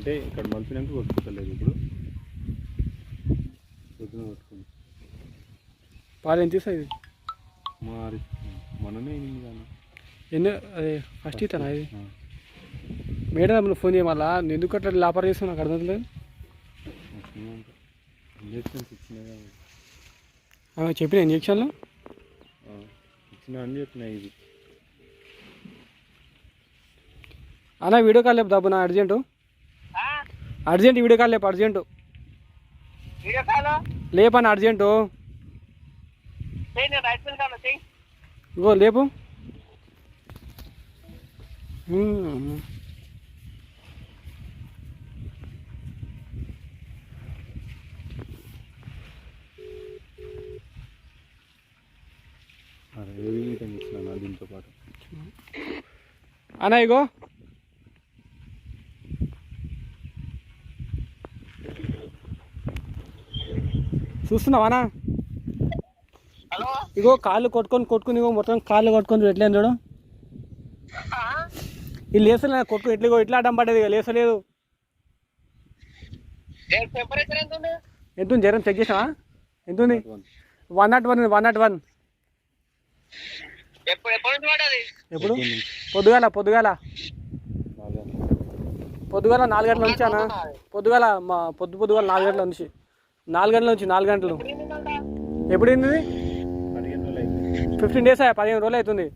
అంటే ఇక్కడ మలిపినాక కొట్టుకోలేదు ఇప్పుడు. పొద్దున కొట్టుకుంది. పాలు ఎంత ఇస్తుంది మరి కానీ ఎన్ని అదే ఫస్ట్ ఇస్తానా ఇది? మేడం నువ్వు ఫోన్ చేయమల్లా? ఎందుకు అట్లా లాపర్ చేస్తావు నాకు అర్థం లేదు ఇంజక్షన్స్ ఇచ్చినా. ఆమె చెప్పిన ఇంజక్షన్లు? ఇచ్చినా అని చెప్పిన ఇది. అన్న వీడియో కాల్ లేపు దబ్బు నా అర్జెంటు. అర్జెంట్ వీడియో కాల్ లేపు అర్జెంటు. Video call? లేపన్న అర్జెంటు. ఇగో లేపు. హ్మ్. అరే ఏవి మీటింగ్ ఇచ్చినా నా దీంతో పాటు? అన్న ఇగో. చూస్తున్నావా అన్న హలో ఇగో కాళ్ళు కొట్టుకొని కొట్టుకుని ఇగో మొత్తం కాళ్ళు కొట్టుకొని ఎట్లేదు చూడు. ఈ లేసలే కొట్టు ఎట్లా ఇట్లా అడ్డం పడ్డది ఇక లేసలేదు. టెంపరేచర్ ఎంత ఉంది? జ్వరం చెక్ చేసావా? ఎంత ఉంది? One nought one one nought one ఎప్పుడు పొద్దుగాల పొద్దుగాల. పొద్దుగాల నాలుగు గంటల నుంచి అన్న. పొద్దుగాల మా పొద్దు పొద్దుగాల నాలుగు గంటల నుంచి. నాలుగు గంటల నుంచి నాలుగు గంటలు. ఎప్పుడు అయిపోయింది ఫిఫ్టీన్ డేస్? పదిహేను రోజులు అవుతుంది.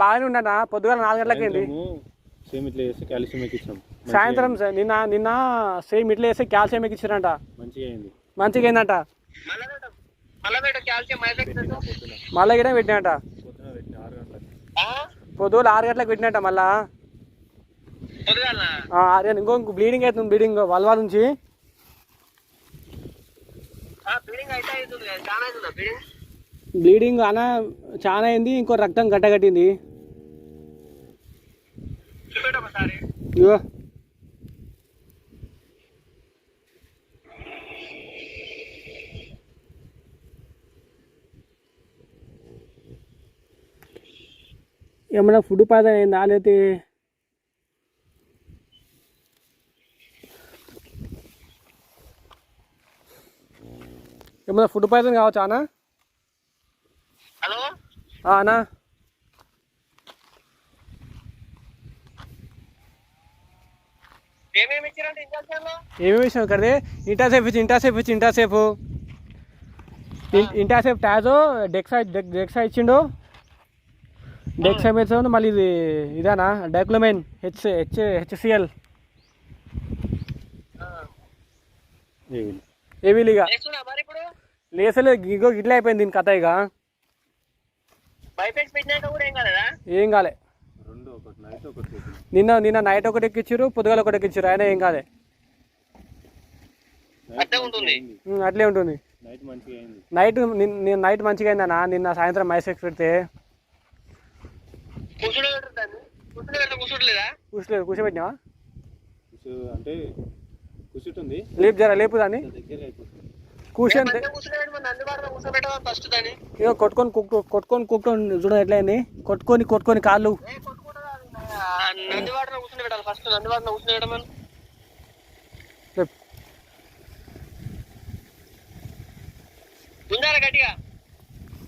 బాగానే ఉండనా పొద్దుగాల నాలుగు గంటలకి ఏంది? సాయంత్రము సేమ్ ఇట్లా చేస్తే కాల్షియం ఎక్కించాం. సాయంత్రం స- నిన్న నిన్న సేమ్ ఇట్లా వేస్తే కాల్షియం ఎక్కించారంట. మంచిగా అయింది. మంచిగా ఏందంట మళ్ళా గిడ పెట్టినట పెట్టిన ఆరు గంటలకు పెట్టినట్ట మళ్ళా. ఆరు గంటలకు ఇంకో ఇంకో బ్లీడింగ్ అవుతుంది బ్లీడింగ్ వల్వా నుంచి. బ్లీడింగ్ అన చాలా అయింది ఇంకో రక్తం గట్టగట్టింది ఇగో. ఏమన్నా ఫుడ్ పాయిజన్ అయిందా? లేకపోతే ఏమన్నా ఫుడ్ పాయిజన్ కావచ్చా అన్న? హలో? ఆ, అన్నా. ఏమేమి విషయం కదే ఇంటాసేఫ్ ఇచ్చి ఇంటాసేఫ్ ఇచ్చి ఇంటాసేఫ్ ఇన్- ఇంటాసేఫ్ టాజో డెక్సా డెక్ డెక్సా ఇచ్చిండు. డెక్సా మీద మళ్ళీ ఇది ఇదానా? Dicyclomine H H HCl. ఏవి ఇప్పుడు? లేసలేదు ఇగో ఇట్లా అయిపోయింది దీని కథ ఇక. ఏం కాలే. నిన్న నిన్న నైట్ ఒకటి ఎక్కిచ్చారు పొద్దుగాల ఒకటి ఎక్కిచ్చారు అయినా ఏం కాలే. అట్లే ఉంటుంది. ఉమ్, అట్లే ఉంటుంది. నైట్ మంచిగా అయింది. నైట్ మంచిగా అయిందన్నా నిన్న సాయంత్రం మైసెక్స్ పెడితే కూర్చుని పెట్టరు దాన్ని కూర్చుని పెట్టరు కూర్చుంటలేదా కూర్చోలేదు కూర్చోబెట్టినావా? అంటే కుసుటుంది లేపు జర లేపు దాన్ని. కూర్చొని ఇక కొట్టుకొని కుక్కు- కొట్టుకొని కుట్టుకొని చూడ ఎట్లా అయింది? కొట్టుకొని కొట్టుకొని కాళ్ళు.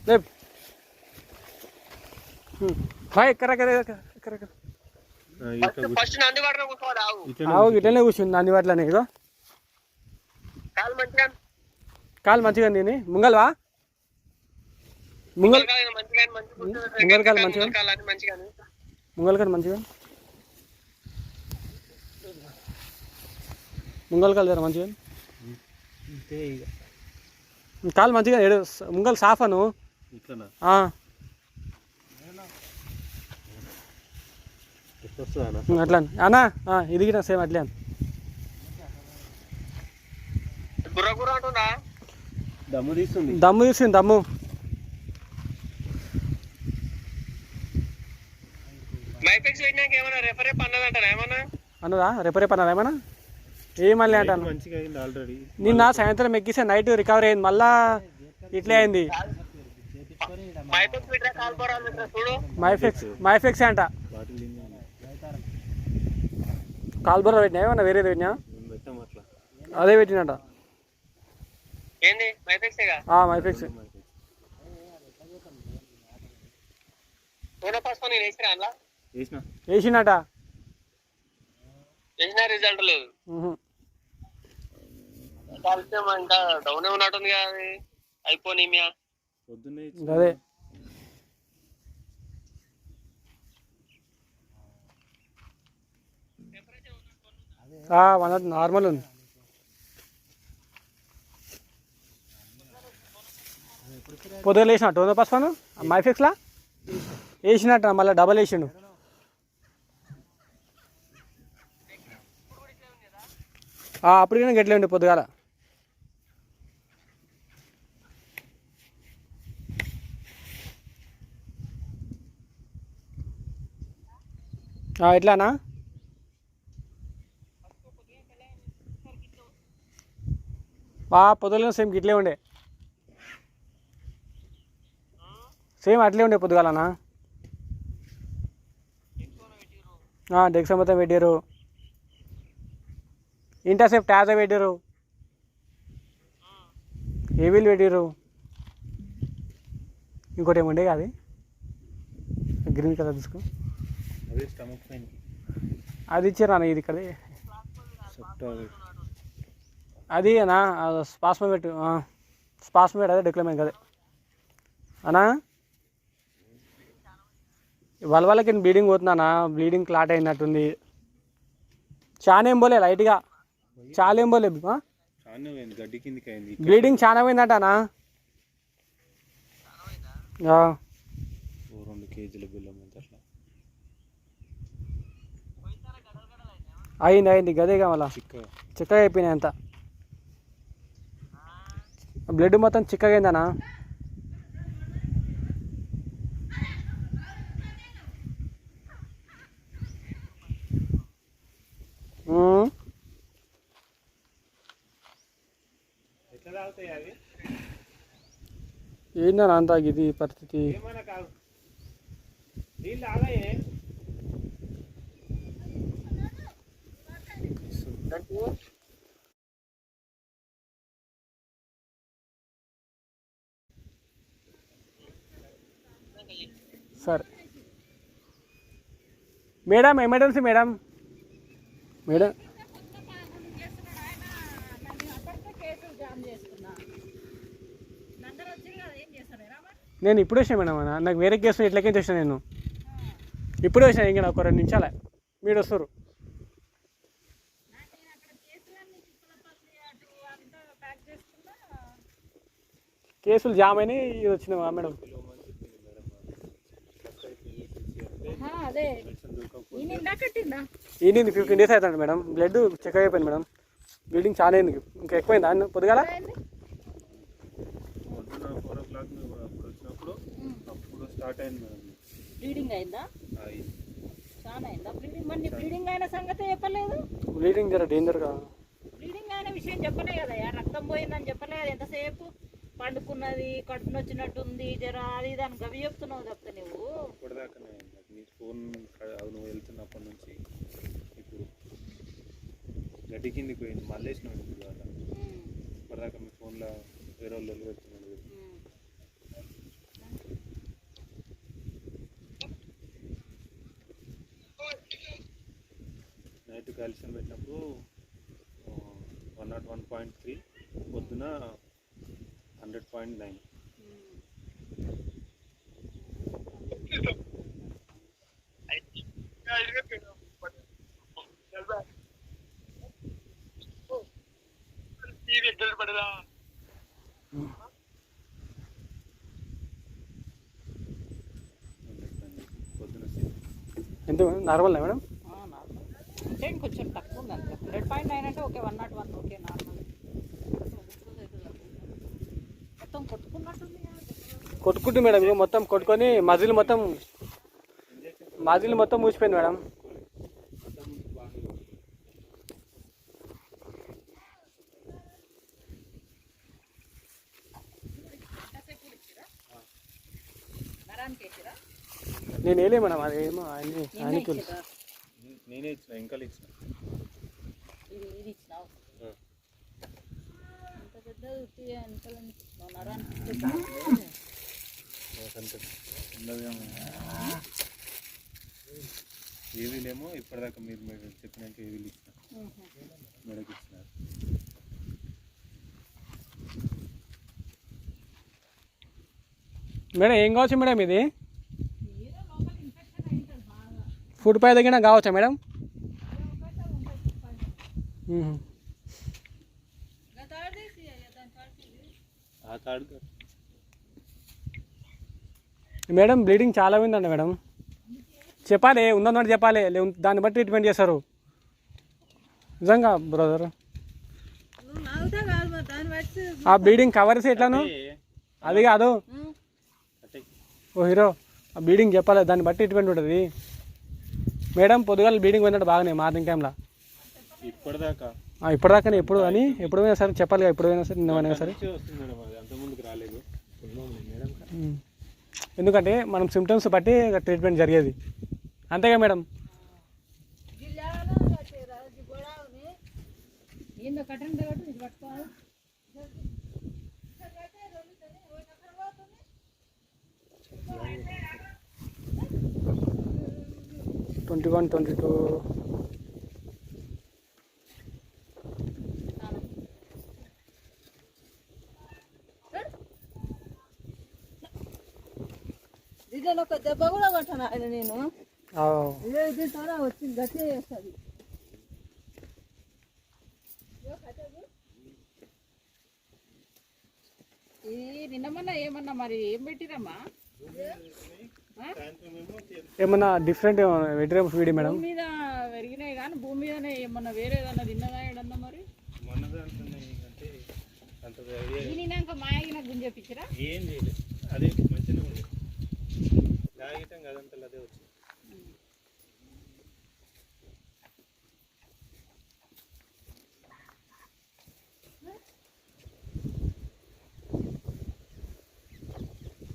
లేపు. హాయ్ ఇట్లా కూర్చోవాలి ఆవు ఇట్లనే కూర్చుంది అన్ని వాటిలోనే ఇగో కాలు మంచిగా? కాలు మంచిగా ఉంది దీన్ని. ముంగల్వా? ముంగల్. ముంగల్ కాలు మంచిగా ముంగల్ కాలు మంచిగా ముంగల్ కాలు జర మంచిగా కాలు మంచిగా ఏడు ముంగల్ సాఫాను ఇట్లనా ఆ, ఎట్లా వస్తుందా ఉమ్, అట్లా అన్నా ఆ, ఇది కూడా సేమ్ అట్లే దమ్ము తీస్తుంది. దమ్ము తీసింది దమ్ము. అన్నదా రేపు రేపు అన్నదా? ఏమన్నా? ఏమల్లే అంటాను? మంచిగా అయింది ఆల్రెడీ నిన్న సాయంత్రం ఎక్కిస్తే నైట్ రికవరీ అయింది మళ్ళా ఇట్లే అయింది. మైఫెక్స్ మైఫెక్స్ అంట. బాటిల్ లింగ్ కాల్బోరా పెట్టినా? ఏమన్నా వేరేది పెట్టినా? అదే పెట్టినట మైఫెక్స్ నూనె పసుపు నేను వేసినా అందులో వేసిన. వేసిండట. వేసిన రిజల్ట్ లేదు. ఇంకా డౌన్ ఉన్నట్టుంది కదా అదే. వన్ నార్మల్ ఉంది. పొద్దున వేసిన టోనో పసుపాను మైఫెక్స్లా వేసినట్ట మళ్ళీ డబల్ వేసిండు. అప్పుడు కానీ గట్లే ఉండే పొద్దుగాల. ఎట్లానా ఆ పొద్దున సేమ్ గిట్లే ఉండే. సేమ్ అట్లే ఉండే పొద్దుగాలనా డెక్సా మొత్తం పెట్టారు ఇంటర్సెప్ట్ టాజా పెట్టారు ఏవీలు పెట్టారు ఇంకోటి ఏముండే అది? గ్రీన్ కలర్ తీసుకో. అదే ఇచ్చారా ఇది ఇక్కడ. అది అనా స్పాస్మేట్ స్పాస్మేట్ అదే డిక్లమేట్ అదే. అనా వాళ్ళ వాళ్ళకి బ్లీడింగ్ పోతుందన్నా బ్లీడింగ్ క్లాట్ అయినట్టుంది చాలా ఏం పోలే లైట్గా. చాలా ఏం పోలే బ్లీడింగ్ చాలా పోయిందటనా రెండు కేజీల బెల్లం అట్లా అయింది అయింది గదేగా మళ్ళా. చిక్కగా. చిక్కగా అయిపోయినాయి అంత. బ్లడ్ మొత్తం చిక్కగైందనా? ఏందన్నా అంత ఇది పరిస్థితి? Thank you. సరే. Madam emergency madam. మేడం. నేను ఇప్పుడు వచ్చాను మేడం అన్న. నాకు వేరే కేసు ఇట్లకేం వచ్చాను నేను. ఇప్పుడు వచ్చాను ఇంకా ఒక రెండు నిమిషాలే. మీరు వస్తారు. కేసులు జామ్ అయినాయి ఇది వచ్చినావా మేడం. ఈయన ఫిఫ్టీన్ డేస్ అవుతుంది మేడం. బ్లడ్ చెక్ అయిపోయింది మేడం. బ్లీడింగ్ చాలా అయింది. ఇంకా ఎక్కువైందా? అన్న పొద్దుగాల? పొద్దున ఫోర్ ఓ క్లాక్ మేము అప్పుడు స్టార్ట్ అయింది మేడం. బ్లీడింగ్ అయిందా? చాలా అయిందా? బ్లీడింగ్ మరి బ్లీడింగ్ అయిన సంగతి చెప్పలేదు? బ్లీడింగ్ జర డేంజర్గా బ్లీడింగ్ అయిన విషయం చెప్పలే కదా రక్తం పోయిందని చెప్పలే కదా ఎంతసేపు? పండుకున్నది కడుపు నొచ్చినట్టుంది జర అది ఇది అని గవి చెప్తున్నావు తప్ప నువ్వు. ఫోన్ నువ్వు వెళ్తున్నప్పటి నుంచి ఇప్పుడు గడ్డి కిందికి పోయింది మళ్ళీ వేసినావు ఇప్పుడు ఉమ్, ఇప్పటిదాకా మీ ఫోన్లో వేరే వాళ్ళు పెడుతున్నాడు ఉమ్. నైట్ కాల్షియం పెట్టినప్పుడు one nought one point three పొద్దున హండ్రెడ్ పాయింట్ నైన్. ఎంత నార్మల్ మేడం? అంటే ఇంకొంచెం తక్కువ ఉంది అంతే హండ్రెడ్ పాయింట్ నైన్ అంటే okay one nought one okay normal. మొత్తం కొట్టుకున్నట్టుంది కదా. కొట్టుకుంటు మేడం ఇగో మొత్తం కొట్టుకొని మజిల్ మొత్తం మజిల్ మొత్తం మూసిపోయింది మేడం. నేను వేయలే మేడం అది ఏమో ఆయన ఆయనకి తెలుసు. నేనే ఇచ్చిన ఇంకా ఇచ్చిన. ఇది ఇది ఇచ్చినావు? అంత పెద్ద ఏవీలేమో ఇప్పటిదాకా మీరు మీరు చెప్పినాక ఏవీలు ఇచ్చిన మెడకి ఇచ్చినారు మేడం ఏం కావచ్చు మేడం ఇది? ఫుడ్ పై తగిన కావచ్చా మేడం? మేడం బ్లీడింగ్ చాలా ఉందండి మేడం. చెప్పాలి ఉందన్నట్టు చెప్పాలి లే- దాన్ని బట్టి ట్రీట్మెంట్ చేస్తారు. నిజంగా బ్రదర్ ఆ బ్లీడింగ్ కవర్స్ ఎట్లాను? అది కాదు. ఓ హీరో ఆ బ్లీడింగ్ చెప్పాలి దాన్ని బట్టి ట్రీట్మెంట్ ఉంటుంది. మేడం పొద్దుగాల బ్లీడింగ్ పోయినట్టు బాగానే మార్నింగ్ టైంలో ఇప్పటిదాకా. ఇప్పటిదాకానే ఎప్పుడు అని ఎప్పుడు పోయినా సరే చెప్పాలి ఎప్పుడు పోయినా సరే నిన్న పోయినా సరే. ఎందుకంటే మనం సిమ్టమ్స్ బట్టి ట్రీట్మెంట్ జరిగేది. అంతేగా మేడం. కట్టండి ట్వంటీ వన్ ట్వంటీ టూ. దీంట్లో ఒక దెబ్బ కూడా కొట్టాను ఆయన నేను. చేస్తుంది. నిన్న మొన్న ఏమన్నా మరి ఏం పెట్టిరమ్మా? ఏమన్నా డిఫరెంట్ వెజిటేబుల్స్ వీడి మేడం? భూమి మీద పెరిగినాయి కానీ భూమి మీదనే ఏమన్నా వేరే ఏదన్నా తిన్నదా ఏడన్నా మరి? తినినాక మాయగిన గుంజెప్పించరా ఏం చేయలేదు అదే మంచిగా ఉంది. లాగటం కదంతా అదే వచ్చింది.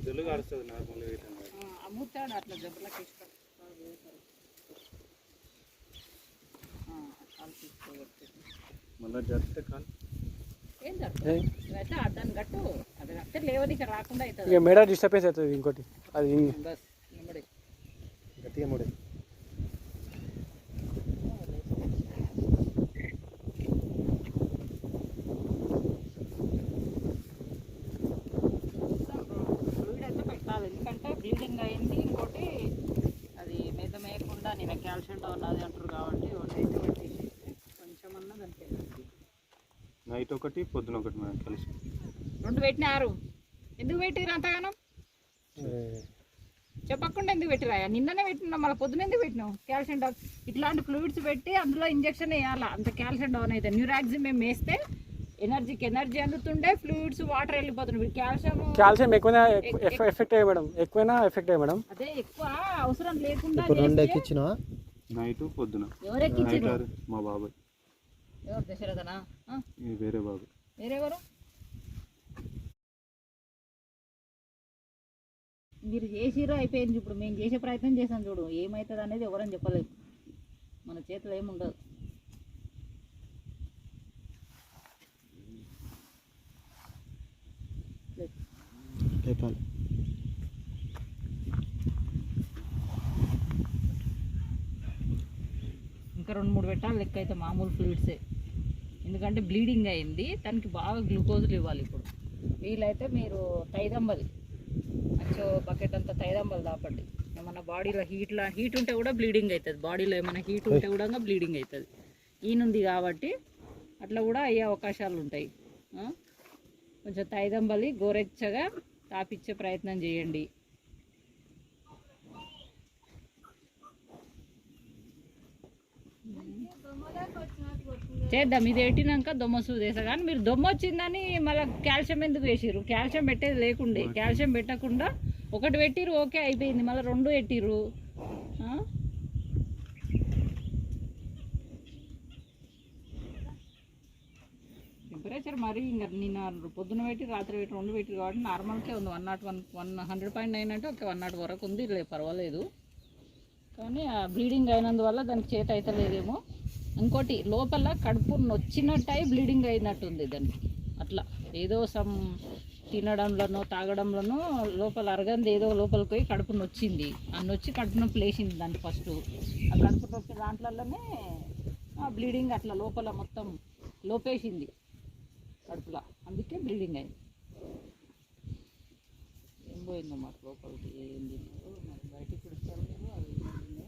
తెలుగు అరుస్తుంది నార్మల్గా. అమ్ముతాడు అట్లా జబ్బులకి మళ్ళా జరిగితే కాదు ఏం జరుగుతుంది ఇవైతే దాన్ని గట్టు అది కడితే లేవదిక రాకుండా అవుతుంది. ఇక మేడ డిస్టర్బెన్స్ అవుతుంది ఇంకోటి. అది బస్ నిమ్మడి గట్టిగా ముడి ఫ్లూయిడ్ అయితే పెట్టాలి ఎందుకంటే బ్లీడింగ్ అయింది ఇంకోటి అది మీద మేయకుండా నేను కాల్షియం డౌన్ అది అంటారు కాబట్టి ఒకటి అయితే పెట్టేసి కొంచెం అన్నా దానికి వెళ్ళాలి. నైట్ ఒకటి పొద్దున ఒకటి మేడం కలిసి. రెండు పెట్టినారు. ఎందుకు పెట్టిరు అంతగానం? చెప్పకుండా ఎందుకు పెట్టిరా నిన్ననే పెట్టినా మళ్ళీ పొద్దున ఎందుకు పెట్టినావు? కాల్షియం డౌన్ ఇట్లాంటి ఫ్లూయిడ్స్ పెట్టి అందులో ఇంజక్షన్ వేయాలా? అంత కాల్షియం డౌన్ అయితే. న్యూరాక్సిన్ మేము వేస్తే ఎనర్జీకి ఎనర్జీ అందుతుండే ఫ్లూయిడ్స్ వాటర్ వెళ్ళిపోతున్నాయి. కాల్షియం కాల్షియం ఎక్కువైనా ఎఫెక్ట్ అయ్యే మేడం. ఎక్కువైనా ఎఫెక్ట్ అయ్యే మేడం. అదే ఎక్కువ అవసరం లేకుండా రెండు చేస్తే ఎక్కించినవా నైట్ పొద్దున. ఎవరు ఎక్కించారు మా బాబాయ్. ఎవరు దశరథనా? వేరే బాబాయ్ వేరెవరు? మీరు చేసిరో అయిపోయింది ఇప్పుడు. మేము చేసే ప్రయత్నం చేసాం చూడు. ఏమవుతుంది అనేది ఎవరని చెప్పలేదు మన చేతిలో ఏముండదు. లేపాలి. ఇంకా రెండు మూడు పెట్టాలి లెక్క అయితే మామూలు ఫ్లూయిడ్సే ఎందుకంటే బ్లీడింగ్ అయింది దానికి బాగా గ్లూకోజులు ఇవ్వాలి ఇప్పుడు. వీలైతే మీరు తైదంబది మంచి బకెట్ అంతా తైదంబలు దాపండి. ఏమన్నా బాడీలో హీట్లో హీట్ ఉంటే కూడా బ్లీడింగ్ అవుతుంది బాడీలో ఏమైనా హీట్ ఉంటే కూడా బ్లీడింగ్ అవుతుంది ఈనుంది కాబట్టి అట్లా కూడా అయ్యే అవకాశాలు ఉంటాయి. కొంచెం తైదంబలి గోరెచ్చగా తాపిచ్చే ప్రయత్నం చేయండి. చేద్దాం. ఇది పెట్టినాక దొమ్మ సూది వేసా కానీ మీరు దొమ్మ వచ్చిందని మళ్ళీ కాల్షియం ఎందుకు వేసిర్రు? కాల్షియం పెట్టేది లేకుండే. కాల్షియం పెట్టకుండా ఒకటి పెట్టిర్రు ఓకే అయిపోయింది. మళ్ళీ రెండు పెట్టిర్రు. ఆ? టెంపరేచర్ మరి ఇంకా నిన్న పొద్దున పెట్టి రాత్రి పెట్టి రెండు పెట్టి కాబట్టి నార్మల్కే ఉంది. One nought one one hundred point nine అంటే ఓకే వన్ నాట్ వరకు ఉంది. లే పర్వాలేదు. కానీ ఆ బ్లీడింగ్ అయినందువల్ల దానికి చేత అవుతలేదేమో ఇంకోటి లోపల కడుపు నొచ్చినట్టయి బ్లీడింగ్ అయినట్టుంది దానికి అట్లా ఏదో సమ్ తినడంలోనో తాగడంలోనో లోపల అరగంది ఏదో లోపలికి పోయి కడుపు నొచ్చింది. ఆ నొచ్చి కడుపు నొప్పి లేచింది దాన్ని ఫస్ట్ ఆ కడుపు నొప్పి దాంట్లోనే ఆ బ్లీడింగ్ అట్లా లోపల మొత్తం లోపేసింది కడుపులో. అందుకే బ్లీడింగ్ అయింది. ఏం పోయిందో మాకు లోపలికి ఏంది తిన్నారో మరి బయటికి పిడుస్తారు మీరు అది ఏం తిన్నారో.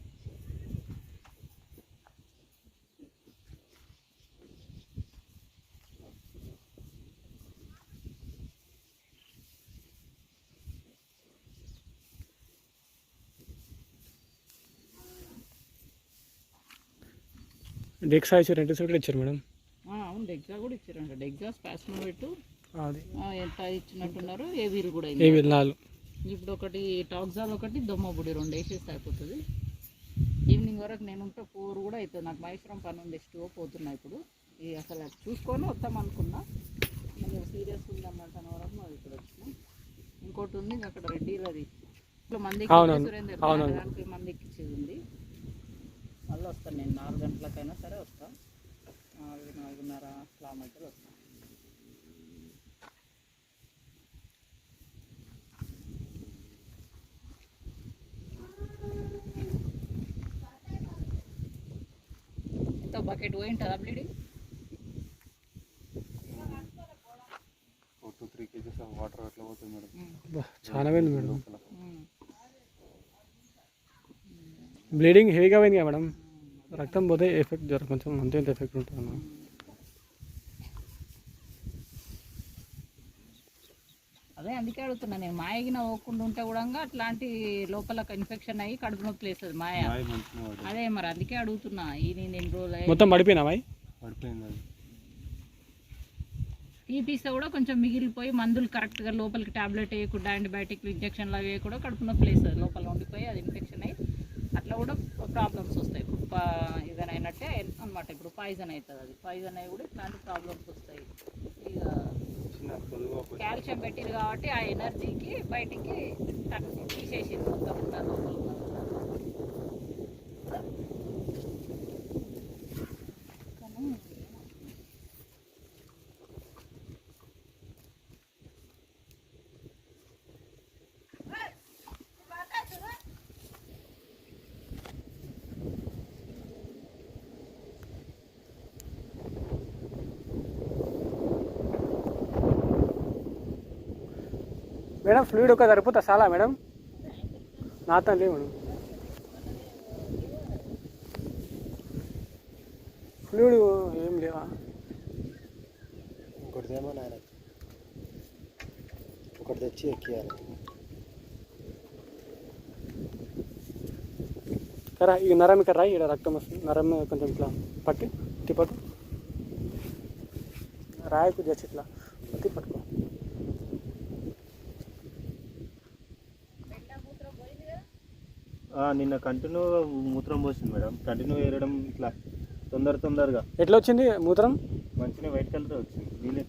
డెక్సా ఇచ్చారు రెండు సైడ్లు ఇచ్చారు మేడం. అవును డెగ్జా కూడా ఇచ్చారంట. డెగ్జా స్పాస్మో పెట్టు. అది. ఎంత ఇచ్చినట్టున్నారు? ఏవీలు కూడా ఏ నాలుగు. ఇప్పుడు ఒకటి టాక్సాల్ ఒకటి దొమ్మబుడి రెండు వేసేస్తే అయిపోతుంది. ఈవినింగ్ వరకు నేను ఉంటే ఫోర్ కూడా అవుతుంది నాకు మహేశ్వరం పని ఉంది ఎస్టో పోతున్నా ఇప్పుడు. ఇది అసలు చూసుకొని వద్దాం అనుకున్నా. నేను సీరియస్ ఉందన్నట్టు వరకు మాది ఇక్కడ వచ్చిన ఇంకోటి ఉంది అక్కడ రెడ్డిలది. ఇట్లా మంది. సురేందర్. దానికి మంది ఎక్కించేది ఉంది. వస్తాను నేను. నాలుగు గంటలకైనా సరే వస్తాను నాలుగు నాలుగున్నర అట్లా మధ్యలో వస్తాను ఎంత బకెట్ పోయి ఉంటుందా bleeding two three KGs of water అట్లా పోతుంది మేడం. చాలా పోయింది మేడం. బ్లీడింగ్ హెవీగా పోయింది కదా మేడం? రక్తం పోతే ఎఫెక్ట్ జర కొంచెం అంతే ఇంత ఎఫెక్ట్ ఉంటుంది అన్న. అదే అందుకే అడుగుతున్నా నేను మాయగిన పోకుండా ఉంటే కూడా అట్లాంటి లోపల ఇన్ఫెక్షన్ అయ్యి కడుపు నొప్పి లేస్తుంది మాయ. మాయ అదే మరి అందుకే అడుగుతున్నా ఈ నేను ఎన్ని రోజులు మొత్తం పడిపోయినా పడిపోయింది అది. తీపిస్తే కూడా కొంచెం మిగిలిపోయి మందులు కరెక్ట్గా లోపలికి టాబ్లెట్ వేయకుండా యాంటీబయాటిక్లు ఇంజక్షన్లు అవి వేయకుండా కడుపు నొప్పి లేస్తుంది. లోపల ఉండిపోయి అది ఇన్ఫెక్షన్ అయ్యి అట్లా కూడా ప్రాబ్లమ్స్ వస్తాయి. ఇప్పుడు ఏదైనా అయినట్టే అనమాట ఇప్పుడు పాయిజన్ అవుతుంది అది. పాయిజన్ అయ్యి కూడా ఇట్లాంటి ప్రాబ్లమ్స్ వస్తాయి. ఇక కాల్షియం పెట్టింది కాబట్టి ఆ ఎనర్జీకి బయటికి తీసేసింది మొత్తం మేడం ఫ్లూయిడ్ ఒక సరిపోతా చాలా మేడం. నాతో లేవు మేడం. ఫ్లూయిడ్ ఏం లేవా? ఇంకోటి తేమో నాయన. ఒకటి తెచ్చి ఎక్కియాలి. కరా ఈ నరం ఇక్కడ రా ఇక్కడ రక్తం వస్తుంది. నరం కొంచెం ఇట్లా పట్టి తిప్పట్టు రాయకు జస్ట్ ఇట్లా. నిన్న కంటిన్యూ మూత్రం పోసింది మేడం. కంటిన్యూ వేయడం ఇట్లా తొందర తొందరగా. ఎట్లా వచ్చింది మూత్రం? మంచిగా వైట్ కలర్ వచ్చింది. నీళ్ళు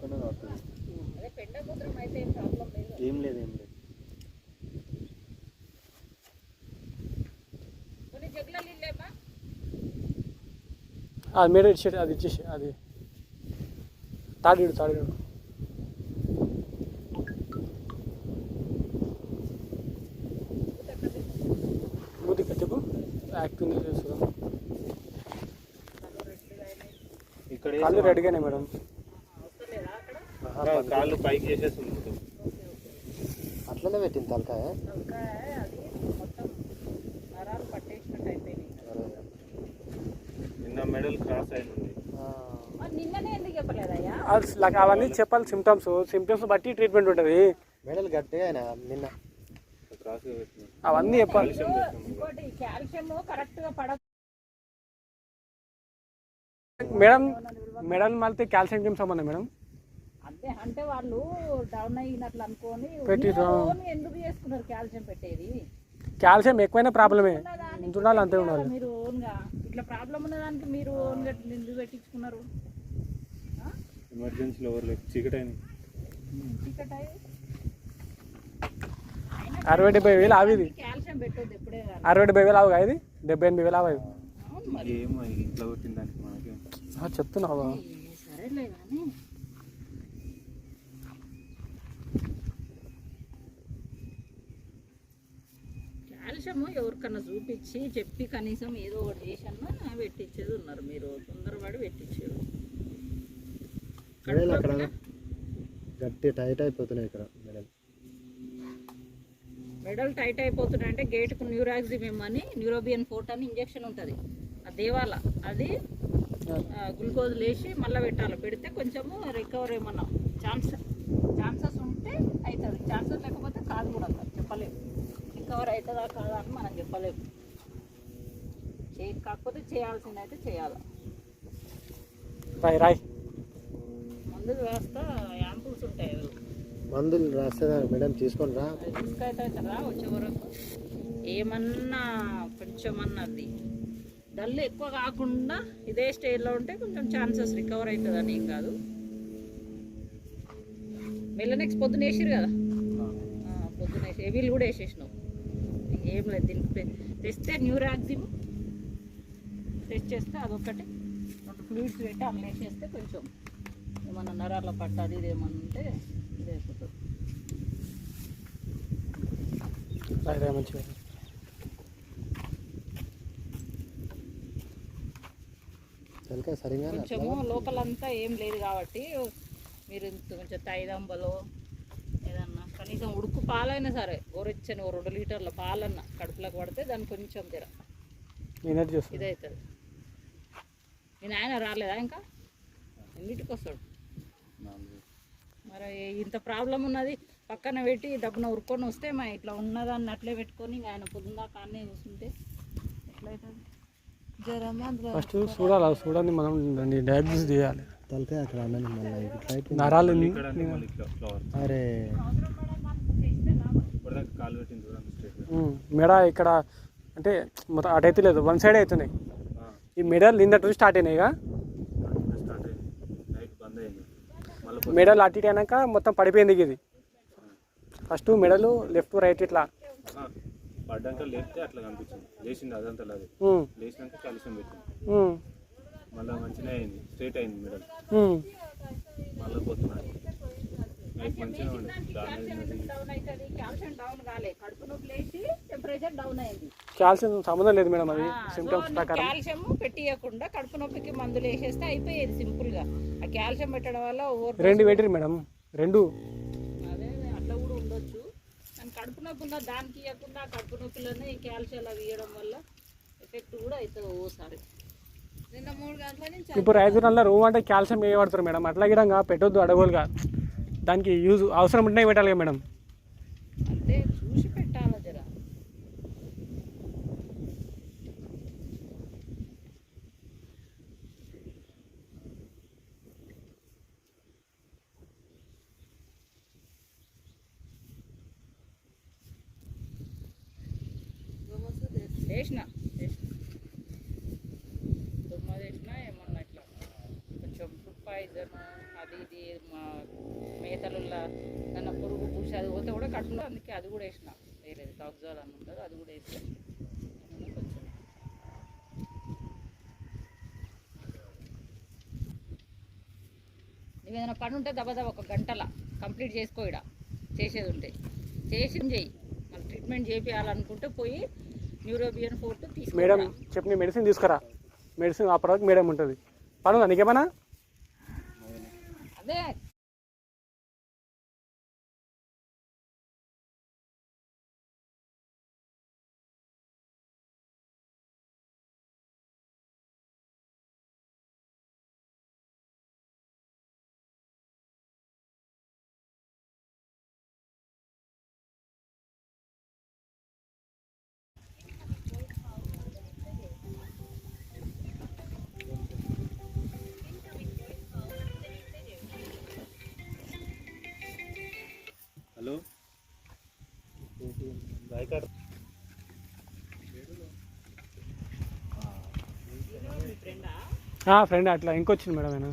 మూత్రం అయితే ఏం లేదు. ఏం లేదు అది మీరు ఇచ్చేది అది ఇచ్చేసి అది. తాడిడు తాడిడు మూతి చెప్పు యాక్టివ్ చేస్తుందా కాళ్ళు రెడీగానే మేడం. కాళ్ళు పైకి చేసేస్తుంది మొత్తం. అట్లనే పెట్టింది తలకాయ? నిన్న మెడల్ క్రాస్ అయింది ఆ, మరి నిన్ననే ఎందుకు చెప్పలేదయ్యా అది like అవన్నీ చెప్పాలి సిమ్టమ్స్ సిమ్టమ్స్ బట్టి ట్రీట్మెంట్ ఉంటుంది. మెడల్ గట్టిగా అయినా నిన్న. అవన్నీ చెప్పాలి. మేడం మేడం మళ్ళీ కాల్షియం ఏం సంబంధం మేడం. అదే అంటే వాళ్ళు డౌన్ అయినట్లు అనుకొని ఎందుకు చేసుకున్నారు కాల్షియం పెట్టేది? కాల్షియం ఎక్కువైనా ప్రాబ్లమే. ఉండాలి అంతే ఉండాలి. మీరు ఓన్గా ఇట్లా ప్రాబ్లం ఉన్న దానికి మీరు ఓన్గా ఎందుకు పెట్టించుకున్నారు? ఆ? ఎమర్జెన్సీలో ఎవరు చీకటి అయింది చీకటి. అయ్యి అరవై డెబ్బై వేలు ఆవిది కాల్షియం పెట్టొద్దు ఎప్పుడే అరవై డెబ్బై వేలు ఆవుగా ఇది డెబ్బై ఎనభై వేలు ఆవు ఏమో ఇంట్లో కొట్టిన దానికి మనకి. చెప్తున్నావు? సరేలే కానీ ఎవరికన్నా చూపించి చెప్పి కనీసం ఏదో ఒకటి చేసన్నా పెట్టించేది ఉన్నారు మీరు. తొందరపడి మెడల్ అక్కడ గట్టి టైట్ అయిపోతున్నాయి ఇక్కడ మెడల్. మెడల్ టైట్ అయిపోతున్నాయి అంటే గేట్కు న్యూరాక్సిమ్ అని న్యూరోబియన్ ఫోర్ట్ అని ఇంజెక్షన్ ఉంటుంది. దేవాల. అది గ్లూకోజ్ లేచి మళ్ళీ పెట్టాలి. పెడితే కొంచెము రికవర్ ఏమన్నా ఛాన్స్ ఛాన్సెస్ ఉంటే అవుతుంది ఛాన్సెస్ లేకపోతే కాదు కూడా చెప్పలేము. రికవర్ అవుతుందా కాదా అని మనం చెప్పలేము. చేయ కాకపోతే చేయాల్సింది అయితే చేయాలి. రాయ్ రాయ్. మందు వ్యవస్థ యాంపుల్స్ ఉంటాయి. మందులు రాస్తే మేడం? తీసుకొని రా. అది తీసుకైతే కదా వచ్చే వరకు. ఏమన్నా కొంచెమన్నది డల్ ఎక్కువ కాకుండా ఇదే స్టేజ్లో ఉంటే కొంచెం ఛాన్సెస్ రికవర్ అవుతుందని ఏం కాదు. మెల్లనెక్స్ పొద్దున వేసిరు కదా? పొద్దున వేసి వీళ్ళు కూడా వేసేసినావు. ఏం లేదు దీనికి తెస్తే న్యూరాక్సిమ్ టెస్ట్ చేస్తే అదొకటి రెండు ఫ్లూయిడ్స్ పెట్టి అందులో వేసేస్తే కొంచెం ఏమన్నా నరాల పట్టది ఇది ఏమన్నా ఉంటే ఇది అయిపోతుంది రాయ్ రాయ్ మంచిగా తలకాయ సరిగా కొంచెము లోపలంతా ఏం లేదు కాబట్టి మీరు ఇంత కొంచెం తైదంబలో ఏదన్నా కనీసం ఉడుకు పాలైనా సరే గోరెచ్చని ఓ రెండు లీటర్ల పాలన్న కడుపులోకి పడితే దాన్ని కొంచెం తెర నేనే ఇదవుతుంది మీ నాయన రాలేదా ఇంకా? ఎన్నిటికి వస్తాడు? మరి ఇంత ప్రాబ్లం ఉన్నది పక్కన పెట్టి డబ్బున ఉరుక్కొని వస్తే మా ఇట్లా ఉన్నదాన్ని అట్లే పెట్టుకొని ఆయన పొద్దున్న కాన్నే కూర్చుంటే ఎట్లయితుంది? ఫస్ట్ చూడాలి అది చూడండి మనం దాన్ని డయాగ్నోస్ చేయాలి తలకాయ అక్కడ అన్నది మళ్ళీ ఇట్లా. నరాలు అరే. మెడ ఇక్కడ అంటే మొత్తం అటైతే లేదు వన్ సైడ్ అవుతున్నాయి. ఈ మెడల్ నిన్నటి నుంచి స్టార్ట్ అయినాయి ఇక. స్టార్ట్ అయింది. నైట్ బంద్ అయింది. మళ్ళీ మెడల్ అటు ఇటు అయినాక మొత్తం పడిపోయింది ఇది. ఫస్ట్ మెడలు లెఫ్ట్ రైట్ ఇట్లా. పడ్డాక లేపితే అట్లా కనిపించింది. లేచింది అదంతా లేదు లేచినాక కాలుష్యం పెట్టింది. మళ్ళీ మంచిగా అయింది. స్ట్రైట్ అయింది మిడల్. మళ్ళీ పొద్దున నైట్ మంచిగా అవుతుంది కాల్షియం డౌన్ కాలే కడుపు నొప్పి లేచి టెంపరేచర్ డౌన్ అయింది కాల్షియం సంబంధం లేదు మేడం అది. సిమ్టమ్స్ ప్రకారం. కాల్షియం పెట్టియకుండా కడుపు నొప్పికి మందులు వేసేస్తే అయిపోయేది సింపుల్గా ఆ కాల్షియం పెట్టడం వల్ల రెండు పెట్టిరు మేడం. రెండు. ఉన్న దానికి ఇవ్వకుండా కడుపు నొప్పిలోనే ఈ కాల్షియం అవి ఇవ్వడం వల్ల ఎఫెక్ట్ కూడా అవుతుంది ఓసారి. నిన్న మూడు గంటల నుంచి ఇప్పుడు రైతు నల్ల రూమ్ అంటే కాల్షియం ఏ పడతారు మేడం. అట్లా గిడంగా పెట్టొద్దు అడగోలుగా దానికి యూజ్ అవసరం ఉంటే పెట్టాలి కదా మేడం అంటే చూసి పెట్టాలి జర చేసిన చేసిన. దుమ్మ చేసిన ఏమన్నా ఇట్లా కొంచెం పాయిజన్ అది ఇది మా మేతలుల్లా నన్న పురుగు పూసి అది పోతే కూడా కట్టులో అందుకే అది కూడా వేసిన. వేరేది కాక్జాల్ అని ఉంటుంది అది కూడా వేసి కొంచెం నువ్వు ఏదైనా పని ఉంటే దబ ఒక గంటల కంప్లీట్ చేసుకో ఇడ చేసేది ఉంటే. చేసి చెయ్యి మళ్ళీ ట్రీట్మెంట్ చేయాలనుకుంటే పోయి న్యూరోబియన్ ఫోర్ట్ మేడం చెప్పిన మెడిసిన్ తీసుకురా. మెడిసిన్ ఆ తర్వాత మేడం ఉంటుంది. పను నీకేమన్నా? ఫ్రెండ్? అట్లా ఇంకొచ్చింది మేడం నేను